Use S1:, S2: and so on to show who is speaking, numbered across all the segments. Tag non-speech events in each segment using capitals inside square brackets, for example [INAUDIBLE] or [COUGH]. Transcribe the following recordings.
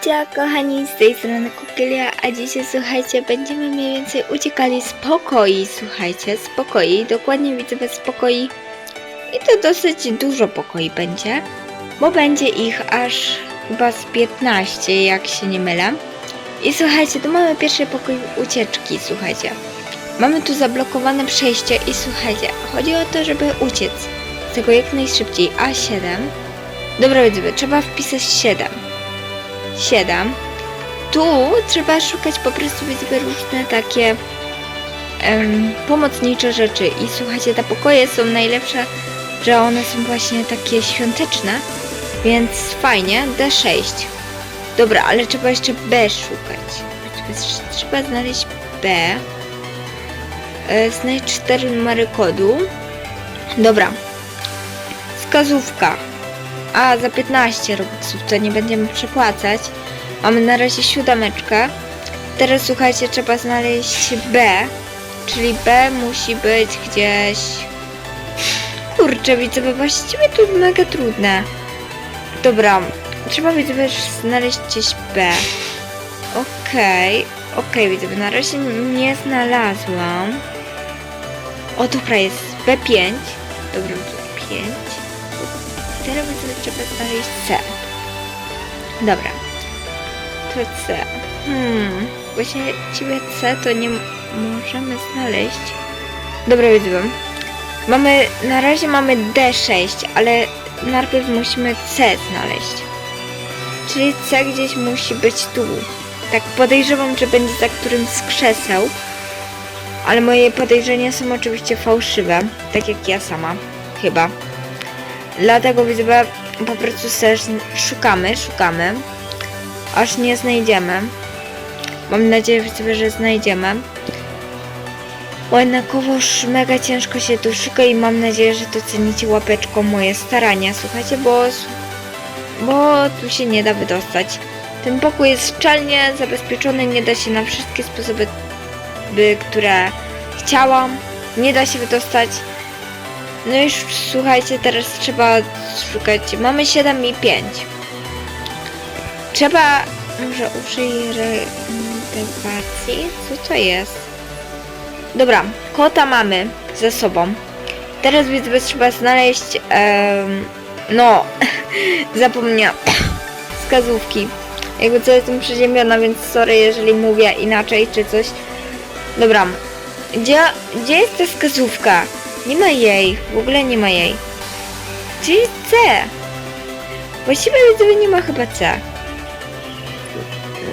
S1: Hejcia kochani, z tej strony Kukilia, a dzisiaj słuchajcie, będziemy mniej więcej uciekali z pokoi, słuchajcie, z pokoi, dokładnie widzę bez pokoi i to dosyć dużo pokoi będzie, bo będzie ich aż chyba z 15, jak się nie mylę. I słuchajcie, tu mamy pierwszy pokój ucieczki, słuchajcie. Mamy tu zablokowane przejście i słuchajcie, chodzi o to, żeby uciec z tego jak najszybciej. A7. Dobra, widzowie, trzeba wpisać 7. 7. Tu trzeba szukać po prostu widzowie różne takie pomocnicze rzeczy. I słuchajcie, te pokoje są najlepsze, że one są właśnie takie świąteczne, więc fajnie. D6. Dobra, ale trzeba jeszcze B szukać. Trzeba znaleźć B. E, Znajdź cztery numery kodu. Dobra. Wskazówka. A, za 15 robuxów to nie będziemy przepłacać. Mamy na razie siódemeczkę. Teraz słuchajcie, trzeba znaleźć B. Czyli B musi być gdzieś... Kurczę, widzę, bo właściwie to mega trudne. Dobra, trzeba widzę znaleźć gdzieś B. Okej, okej, widzę, na razie nie znalazłam. O, dobra, jest B5. Dobra, B5. Teraz widzę, trzeba znaleźć C. Dobra. To C. Hmm. Właśnie ciebie C to nie możemy znaleźć. Dobra, widzę. Mamy, na razie mamy D6, ale najpierw musimy C znaleźć. Czyli C gdzieś musi być tu. Tak podejrzewam, że będzie za którymś z krzeseł. Ale moje podejrzenia są oczywiście fałszywe. Tak jak ja sama. Chyba. Dlatego widzę, po prostu szukamy, szukamy. Aż nie znajdziemy. Mam nadzieję, widzowie, że znajdziemy. Bo jednakowoż mega ciężko się tu szuka i mam nadzieję, że docenicie łapeczką moje starania. Słuchajcie, bo, bo tu się nie da wydostać. Ten pokój jest szczelnie zabezpieczony, nie da się na wszystkie sposoby, by, które chciałam. Nie da się wydostać. No już słuchajcie, teraz trzeba szukać. Mamy 7 i 5. Trzeba. Może użyj reaktywacji? Co to jest? Dobra, kota mamy ze sobą. Teraz więc trzeba znaleźć. em, no, [LAUGHS] zapomniałam. [LAUGHS] Wskazówki. Jakby co jestem przeziębiona, więc sorry, jeżeli mówię inaczej czy coś. Dobra. Gdzie, gdzie jest ta wskazówka? Nie ma jej. W ogóle nie ma jej. Jest C? Właściwie widzę, nie ma chyba C.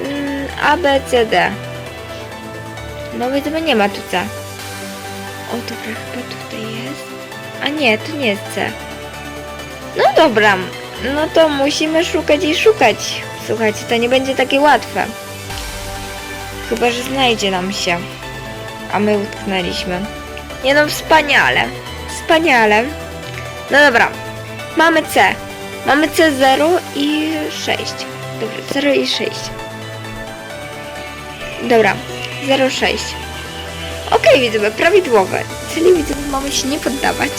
S1: Mm, A, B, C, D. No widzę, nie ma tu C. O, dobra, chyba tutaj jest. A nie, to nie jest C. No dobra. No to musimy szukać i szukać. Słuchajcie, to nie będzie takie łatwe. Chyba, że znajdzie nam się. A my utknęliśmy. Nie no, wspaniale. Wspaniale. No dobra. Mamy C. Mamy C0 i 6. Dobra, 0 i 6. Dobra, 0,6. Okej, widzowie, prawidłowe. Czyli widzowie, mamy się nie poddawać.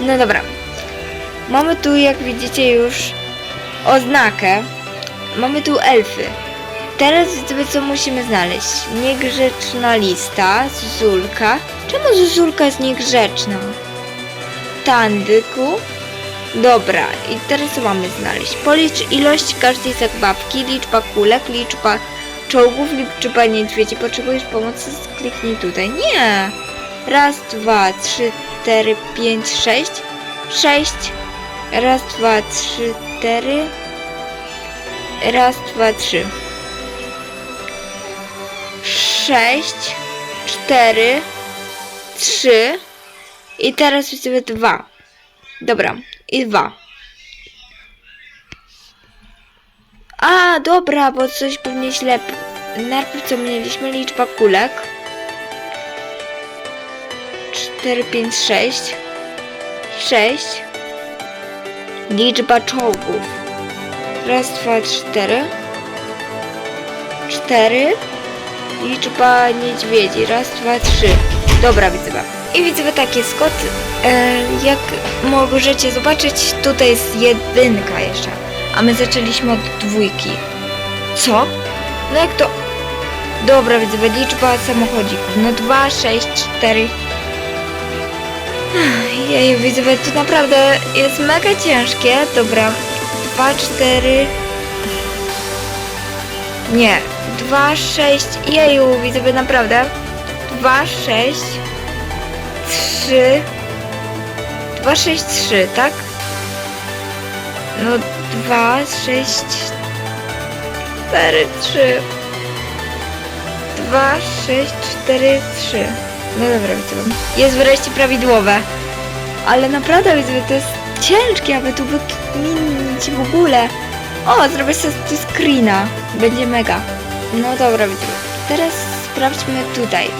S1: No dobra. Mamy tu, jak widzicie, już oznakę. Mamy tu elfy. Teraz co musimy znaleźć? Niegrzeczna lista, Zuzulka. Czemu Zuzulka jest niegrzeczna? Tandyku. Dobra, i teraz co mamy znaleźć? Policz ilość każdej zabawki, liczba kulek, liczba czołgów, liczba niedźwiedzi. Potrzebujesz pomocy? Kliknij tutaj. Nie! Raz, dwa, trzy, cztery, pięć, sześć. Sześć. Raz, dwa, trzy, cztery. Raz, dwa, trzy. Sześć, cztery, trzy. I teraz widzimy dwa. Dobra, i dwa. A, dobra, bo coś pewnie źle. Najpierw co mieliśmy liczba kulek. 4, 5, 6. 6. Liczba czołgów. Raz, dwa, cztery. Cztery. Liczba niedźwiedzi. Raz, dwa, trzy. Dobra, widzowie. I widzowie, tak jest kot. E, jak możecie zobaczyć, tutaj jest jedynka jeszcze. a my zaczęliśmy od dwójki. Co? No jak to? Dobra, widzę, liczba samochodzików. No 2, 6, 4. Jej, widzę, to naprawdę jest mega ciężkie. Dobra. 2, 4. Nie. 2, 6. Jeju, widzę, naprawdę. 2, 6. 3. 2, 6, 3, tak? No 2, 6, 4, 3. 2, 6, 4, 3. No dobra, widzę. Jest wreszcie prawidłowe. Ale naprawdę widzę, to jest ciężkie, aby tu wykminić w ogóle. O, zrobię sobie screena. Będzie mega. No dobra, widzę. Teraz sprawdźmy tutaj.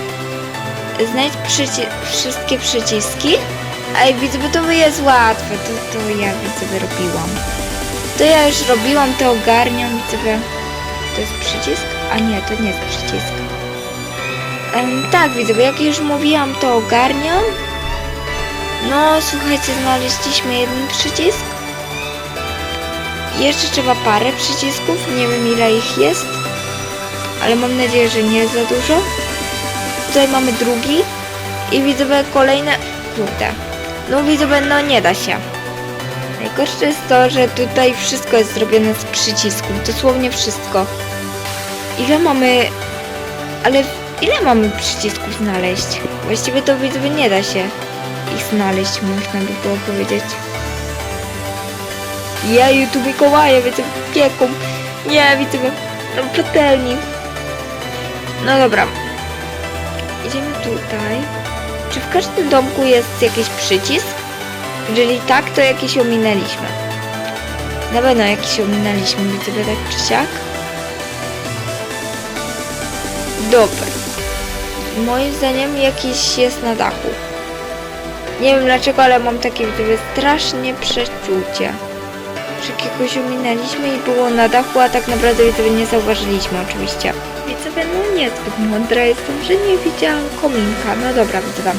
S1: Znajdź przyci wszystkie przyciski. Ej, widzę, bo to jest łatwe. To, to ja widzę, robiłam. To ja już robiłam, to ogarniam, widzę. To jest przycisk? A nie, to nie jest przycisk. Tak, widzę, jak już mówiłam, to ogarniam. No, słuchajcie, znaleźliśmy jeden przycisk. Jeszcze trzeba parę przycisków, nie wiem ile ich jest. Ale mam nadzieję, że nie za dużo. Tutaj mamy drugi. I widzę kolejne... Kurde. No widzę, no nie da się. Najgorsze jest to, że tutaj wszystko jest zrobione z przycisków. Dosłownie wszystko. Ile mamy... Ale ile mamy przycisków znaleźć? Właściwie to widzę, nie da się ich znaleźć, można by było powiedzieć. Jeju, tu Mikołaje, widzę, pieką. Nie, widzę, no patelni. No dobra. Idziemy tutaj. Czy w każdym domku jest jakiś przycisk? Jeżeli tak, to jakiś ominęliśmy. Na pewno jakiś ominęliśmy, widzę, tak czy siak. Dobra. Moim zdaniem jakiś jest na dachu. Nie wiem dlaczego, ale mam takie widzę, strasznie przeczucie. Że jakiegoś ominęliśmy i było na dachu, a tak naprawdę widzę, nie zauważyliśmy oczywiście. Widzę, no niezbyt mądra jestem, że nie widziałam kominka. No dobra, widzę.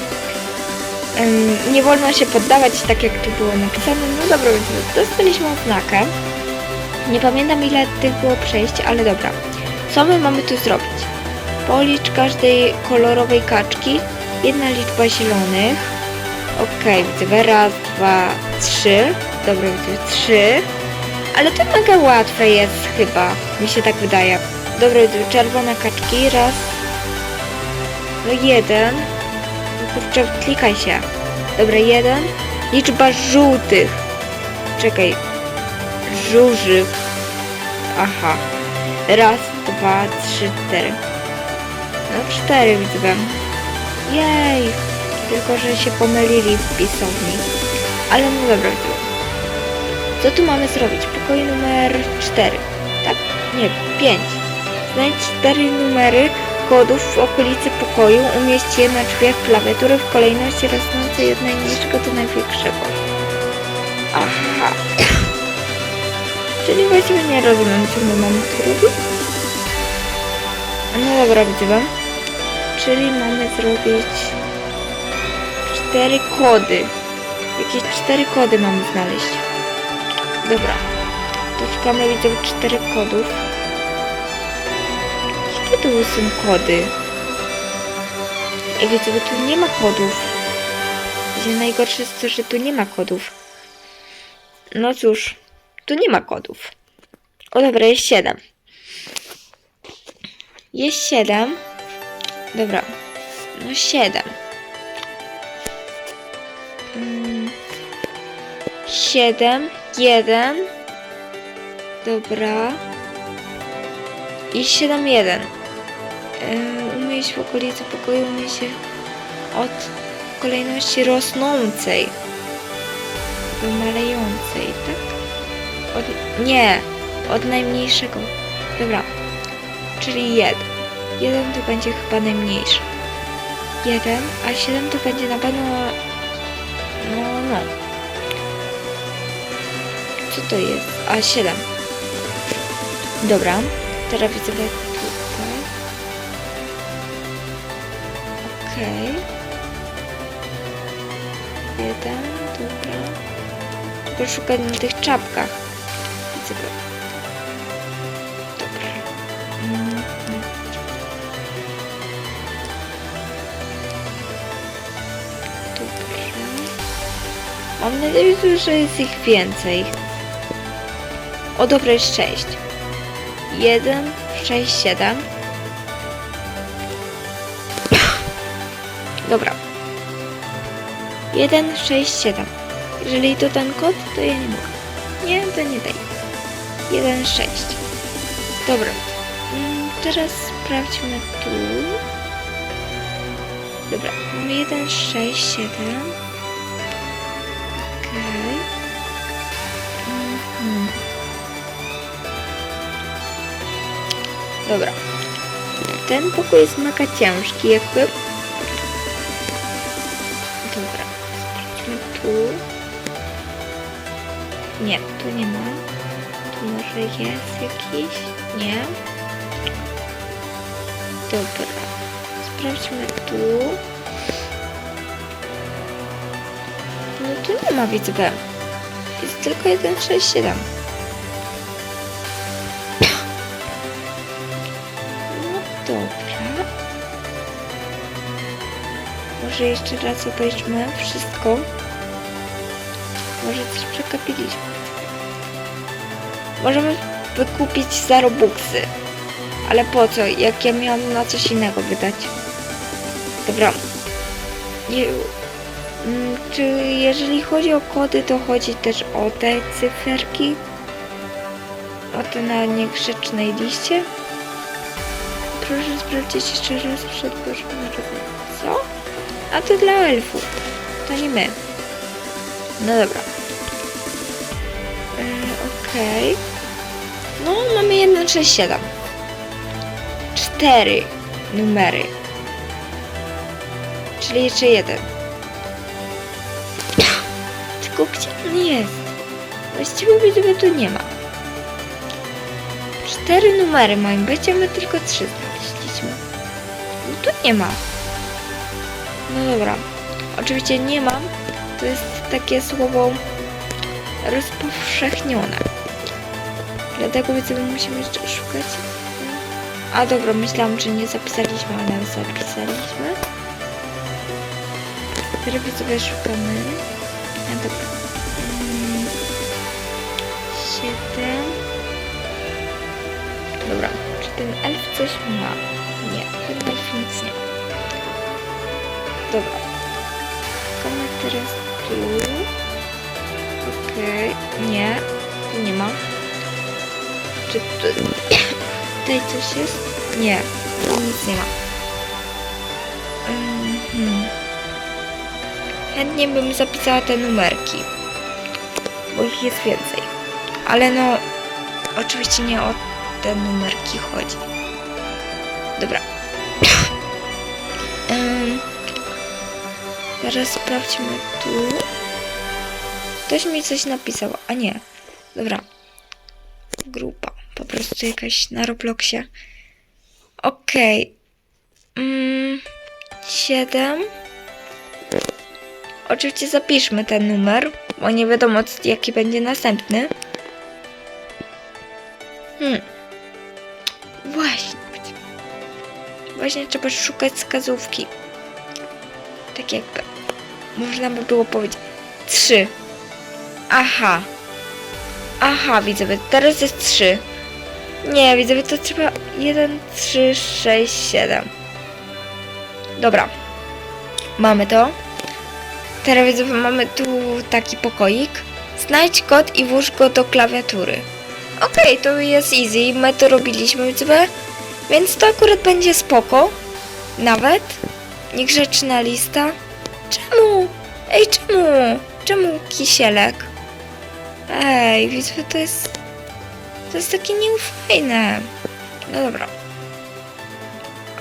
S1: Ym, nie wolno się poddawać, tak jak tu było napisane. No dobra, widzę, dostaliśmy oznakę. Nie pamiętam ile tych było przejść, ale dobra. Co my mamy tu zrobić? Policz każdej kolorowej kaczki. Jedna liczba zielonych. Okej, widzę. Raz, dwa, trzy. Dobra, widzę. Trzy. Ale to mega łatwe jest chyba. Mi się tak wydaje. Dobra. Czerwone kaczki. Raz. No jeden. No kurczę, klikaj się. Dobra, jeden. Liczba żółtych. Czekaj. Żużych. Aha. Raz, dwa, trzy, cztery. No cztery widzę. Jej! Tylko, że się pomylili w pisowni. Ale no dobra, widzę. Co tu mamy zrobić? Pokój numer 4. Tak? Nie, 5. Znajdź cztery numery kodów w okolicy pokoju. Umieść je na drzwiach klawiatury w kolejności rosnącej od najmniejszego do największego. Aha. Czyli właściwie nie rozumiem, co my mamy tu robić. No dobra, widzę wam. Czyli mamy zrobić cztery kody. Jakieś cztery kody mamy znaleźć. Dobra. To widzę cztery kodów jakie tu są kody? Ej, widzę, bo tu nie ma kodów. Gdzie najgorsze jest to, że tu nie ma kodów. No cóż, tu nie ma kodów. O dobra, jest 7. Jest 7. Dobra. No 7. 7, 1. Dobra. I 7, 1. E, umyć w okolicy pokoju umyj się od kolejności rosnącej malejącej, tak? Od, nie, od najmniejszego. Dobra, czyli jeden. Jeden to będzie chyba najmniejszy. Jeden, a siedem to będzie na pewno... No, no. Co to jest? A, siedem. Dobra, teraz widzę, Okej. Okay. Jeden, dobra. Tylko szukać na tych czapkach. Widzę go. Dobra. Mm. Dobra. Mam nadzieję, że jest ich więcej. O dobre sześć. Jeden, sześć, siedem. 1, 6, 7. Jeżeli to ten kod, to ja nie mogę. Nie, to nie daj. 1, 6. Dobra. Mm, Teraz sprawdźmy tu. Dobra, mamy 1, 6, 7. Okej. Mhm. Dobra. Ten pokój jest mega ciężki, jakby. Nie, tu nie ma. Tu może jest jakiś? Nie. Dobra. Sprawdźmy tu. No tu nie ma widzowie. Jest tylko 167. No dobra. Może jeszcze raz obejrzmy wszystko. Może coś przekapiliśmy. Możemy wykupić za Robuxy. Ale po co? Jak ja miałam na coś innego wydać? Dobra. Nie, mm, czy jeżeli chodzi o kody, to chodzi też o te cyferki? O te na niegrzecznej liście? Proszę sprawdzić jeszcze raz przed Bożym. Co? A to dla elfów. To nie my. No dobra. Okej. No, mamy 167. Cztery numery. Czyli jeszcze jeden. Tylko gdzie on jest? Właściwie widzowie tu nie ma. Cztery numery mają być, a my tylko trzy znaleźliśmy. No tu nie ma. No dobra. Oczywiście nie mam. To jest takie słowo rozpowszechnione. Dlatego widzowie musimy jeszcze szukać. A dobra, myślałam, że nie zapisaliśmy, ale zapisaliśmy. Teraz sobie szukamy. A dobra. Mm, Siedem. Dobra, czy ten elf coś ma? Nie, ten elf nic nie ma. Dobra. Szukamy teraz tu. Okej, nie, tu nie ma. Czy tu... tutaj coś jest? Nie, nic nie ma. Mhm. Chętnie bym zapisała te numerki, bo ich jest więcej. Ale no, oczywiście nie o te numerki chodzi. Dobra. [COUGHS] Ym, Teraz sprawdźmy tu. Ktoś mi coś napisał, a nie. Dobra. Prostu jakaś na Robloxie. Okej. Mm, siedem. Oczywiście zapiszmy ten numer, bo nie wiadomo jaki będzie następny. Hmm. Właśnie. Właśnie trzeba szukać wskazówki. Tak jakby. Można by było powiedzieć. Trzy. Aha. Aha, widzowie, teraz jest trzy. Nie, widzowie, to trzeba 1, 3, 6, 7. Dobra. Mamy to. Teraz widzowie, mamy tu taki pokoik. Znajdź kod i włóż go do klawiatury. Okej, to jest easy. My to robiliśmy, widzowie. Więc to akurat będzie spoko. Nawet. Niegrzeczna lista. Czemu? Ej, czemu? Czemu kisielek? Ej, widzowie, to jest... To jest takie nieufajne. No dobra.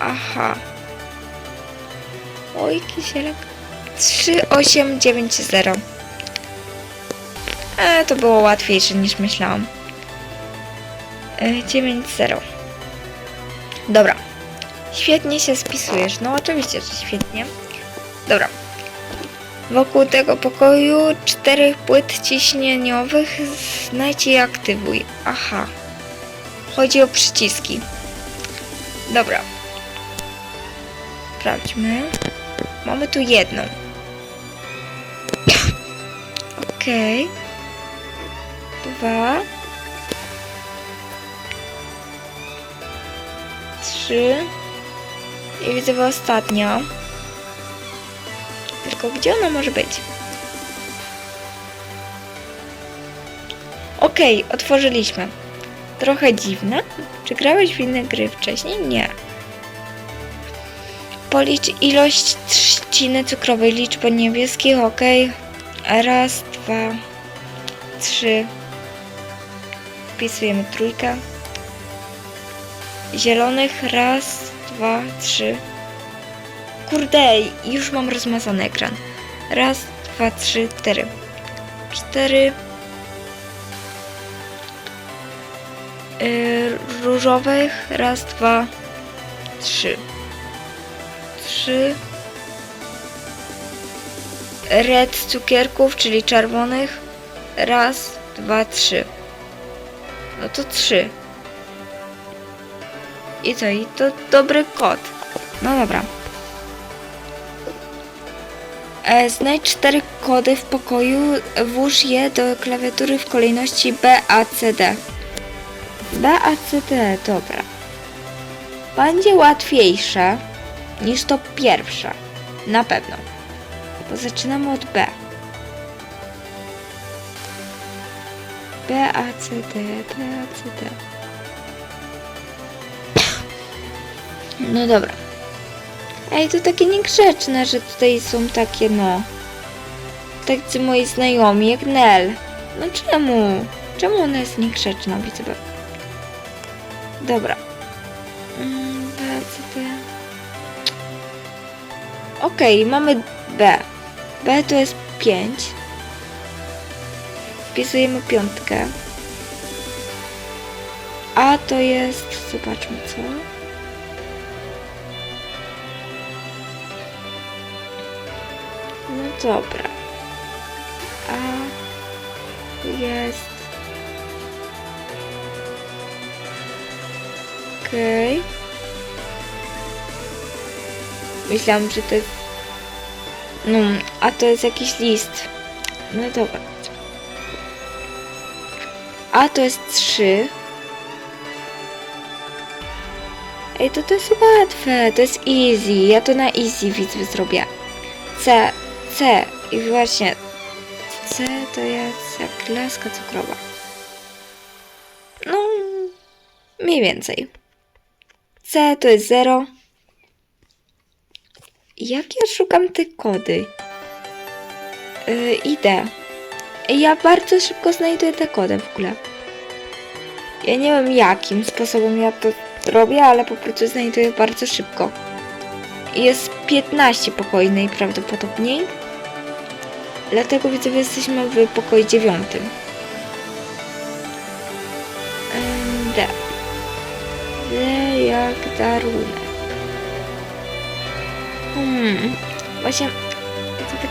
S1: Aha. Oj, kisielek. 3890. E, to było łatwiejsze niż myślałam. E, 90. Dobra. Świetnie się spisujesz. No oczywiście, że świetnie. Dobra. Wokół tego pokoju czterech płyt ciśnieniowych znajdź i aktywuj. Aha. Chodzi o przyciski. Dobra. Sprawdźmy. Mamy tu jedną. [COUGHS] Okej. Dwa. Trzy. I widzę ostatnia. Tylko gdzie ona może być? Okej, otworzyliśmy. Trochę dziwne. Czy grałeś w inne gry wcześniej? Nie. Policz ilość trzciny cukrowej, liczbę niebieskich, ok. Raz, dwa, trzy. Wpisujemy trójkę. Zielonych, raz, dwa, trzy. Kurde, już mam rozmazany ekran. Raz, dwa, trzy, cztery. Cztery. Yy, różowych, raz, dwa, trzy. Trzy. Red cukierków, czyli czerwonych. Raz, dwa, trzy. No to trzy. I co? I to dobry kod. No dobra. E, znajdź cztery kody w pokoju. Włóż je do klawiatury w kolejności B, A, C, D. B, A, C, D, dobra. Będzie łatwiejsze niż to pierwsze. Na pewno. Bo zaczynamy od B. B, A, C, D, B, A, C, D. No dobra. Ej, to takie niegrzeczne, że tutaj są takie, no... Tacy moi znajomi, jak Nel. No czemu? Czemu ona jest niegrzeczna, widzę? Dobra. Mm, B, C, D. Okej, mamy B. B to jest 5. Wpisujemy piątkę. A to jest... Zobaczmy co. dobra. A jest. Okej. Myślałam, że to jest. No, a to jest jakiś list. No dobra. A to jest 3. Ej, to to jest łatwe. To jest easy. Ja to na easy widzę zrobię. C, C i właśnie C to jest jak laska cukrowa. No, mniej więcej. C to jest 0. Jak ja szukam te kody? Yy. Ja bardzo szybko znajduję te kody w ogóle. Ja nie wiem jakim sposobem ja to robię, ale po prostu znajduję bardzo szybko. Jest 15 pokoi najprawdopodobniej. Dlatego widzowie jesteśmy w pokoju dziewiątym. Ym, D. D jak darunek. Hmm. Właśnie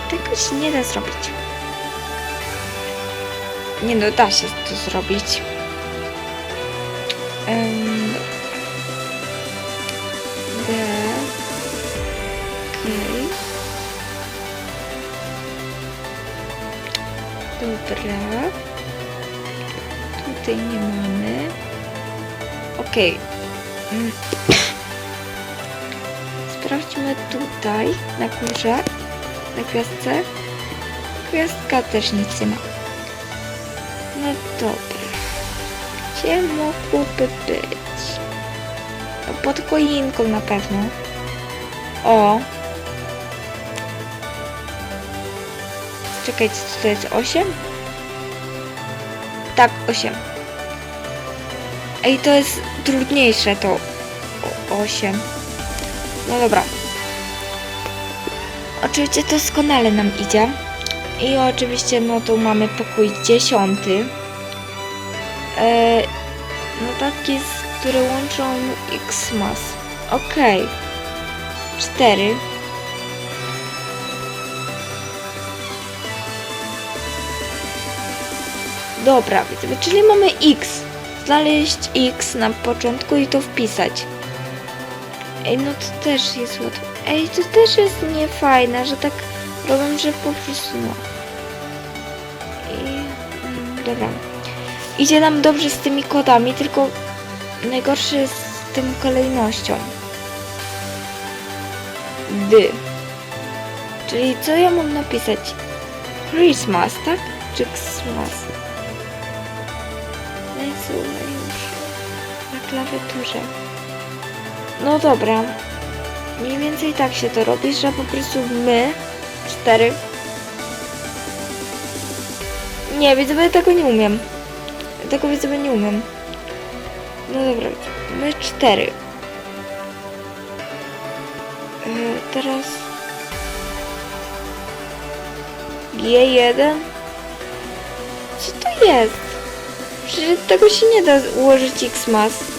S1: tego się nie da zrobić. Nie no, da się to zrobić. Dobra. Tutaj nie mamy. Okej. Mm. [CLEARS THROAT] Sprawdźmy tutaj, na górze, na gwiazdce. Gwiazdka też nic nie ma. No dobra. Gdzie mogłoby być? No pod choinką na pewno. O. Czekajcie, co to jest 8? Tak, 8. Ej, to jest trudniejsze to 8. No dobra. Oczywiście doskonale nam idzie. I oczywiście, no tu mamy pokój dziesiąty. E, notatki, z, które łączą Xmas. Okej. Cztery. Dobra, czyli mamy X. Znaleźć X na początku i to wpisać. Ej, no to też jest łatwe. Ej, to też jest niefajne, że tak robią, że po prostu no. dobra. Idzie nam dobrze z tymi kodami, tylko najgorsze jest z tą kolejnością. D. Czyli co ja mam napisać? Christmas, tak? Czy Xmas? Klawiaturze. No dobra. Mniej więcej tak się to robi, że po prostu my, cztery. Nie, widzowie tego nie umiem. Tego widzowie nie umiem. No dobra, my cztery. E, teraz G1 Co to jest? Przecież tego się nie da ułożyć Xmas.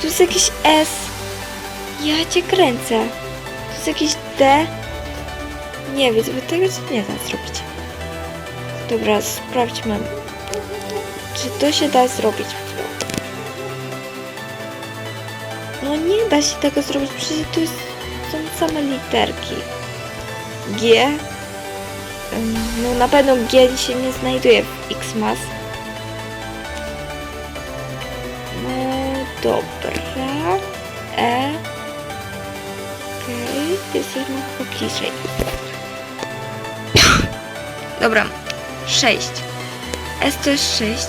S1: Tu jest jakiś S. Ja cię kręcę. Tu jest jakiś D. Nie, widzę, bo tego nie da zrobić. Dobra, sprawdźmy. Czy to się da zrobić? No nie da się tego zrobić, przecież tu są same literki. G. No na pewno G się nie znajduje w Xmas. No dobra. Jesteśmy chyba bliżej. Dobra. 6. S to jest 6.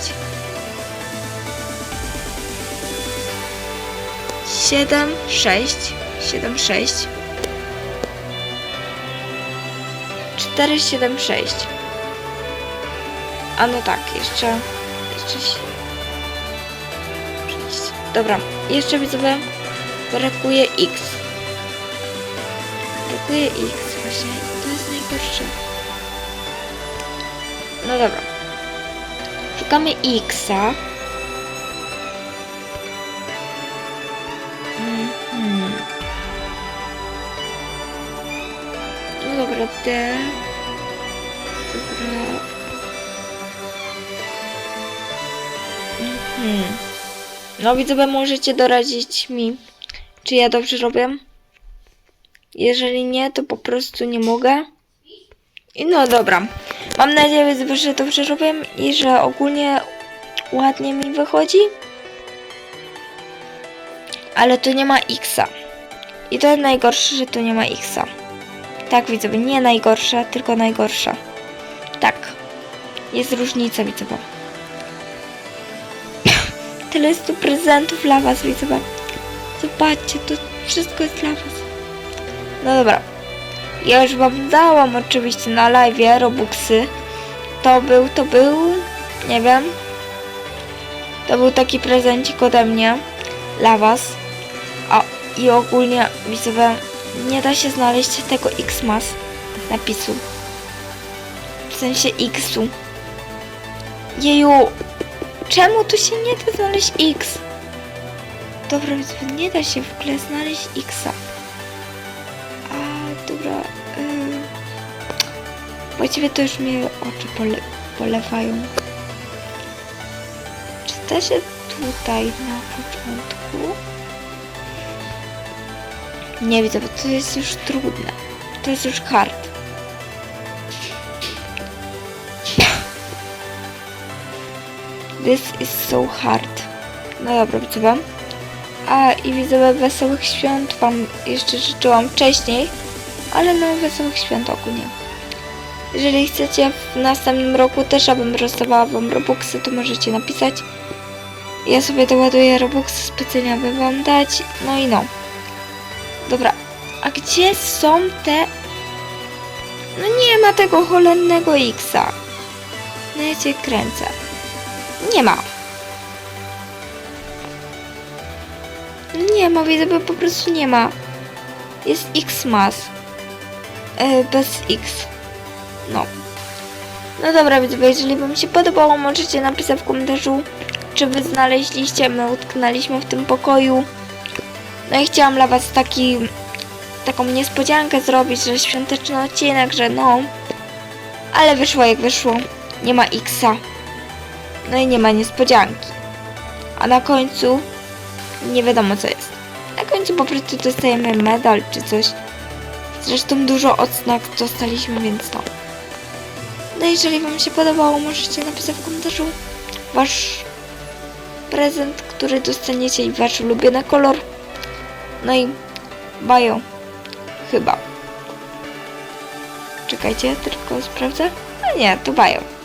S1: 7, 6. 7, 6. 4, 7, 6. A no tak, jeszcze. Jeszcze. Dobra, jeszcze widzowie brakuje X. Brakuje X właśnie. To jest najgorsze. No dobra. Szukamy Xa. Mhm. No dobra, D. Dobra. Mhm. No widzowie, możecie doradzić mi, czy ja dobrze robię. Jeżeli nie, to po prostu nie mogę. I no dobra. Mam nadzieję, że dobrze robię i że ogólnie ładnie mi wychodzi. Ale tu nie ma Xa. I to jest najgorsze, że tu nie ma Xa. Tak, widzowie, nie najgorsza, tylko najgorsza. Tak. Jest różnica, widzowie. [COUGHS] Tyle jest tu prezentów dla was, widzowie. Zobaczcie, to wszystko jest dla was. No dobra. Ja już wam dałam oczywiście na live Robuxy. To był, to był, nie wiem. To był taki prezencik ode mnie dla was. A i ogólnie widzowie, nie da się znaleźć tego Xmas napisu. W sensie X-u. Jeju, czemu tu się nie da znaleźć X? Dobra, nie da się w ogóle znaleźć Xa. Właściwie to już mnie oczy pole polewają. Czy da się tutaj na początku? Nie widzę, bo to jest już trudne. To jest już hard. This is so hard. No dobra, widzę wam. A i widzowie wesołych świąt wam jeszcze życzyłam wcześniej, ale no wesołych świąt ogólnie. Jeżeli chcecie w następnym roku też, abym rozdawała wam Robuxy, to możecie napisać. Ja sobie doładuję Robuxy specjalnie, aby wam dać. No i no. Dobra, a gdzie są te... No nie ma tego cholernego Xa. No ja cię kręcę. Nie ma. Nie ma, widzę, bo po prostu nie ma. Jest Xmas. E, bez X. No. No dobra, widzowie, jeżeli wam się podobało, możecie napisać w komentarzu, czy wy znaleźliście, my utknęliśmy w tym pokoju. No i chciałam dla was taki, taką niespodziankę zrobić, że świąteczny odcinek, że no. Ale wyszło jak wyszło. Nie ma Xa. No i nie ma niespodzianki. A na końcu nie wiadomo co jest. Na końcu po prostu dostajemy medal czy coś. Zresztą dużo odznak dostaliśmy, więc no. No jeżeli Wam się podobało, możecie napisać w komentarzu Wasz prezent, który dostaniecie i Wasz ulubiony kolor. No i bajo. Chyba. Czekajcie, tylko sprawdzę. A nie, to bajo.